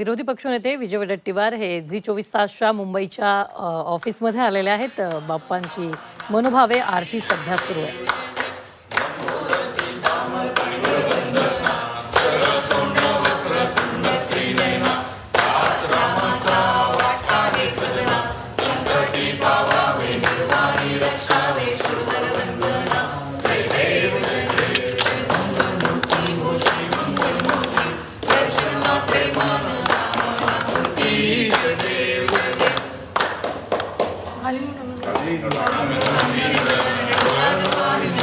विरोधी पक्षनेते विजय वडेट्टीवार हे झी चोवीस तासच्या मुंबईच्या ऑफिसमध्ये आलेले आहेत बाप्पांची मनोभावे आरती सध्या सुरू आहे. عليه وعلى آله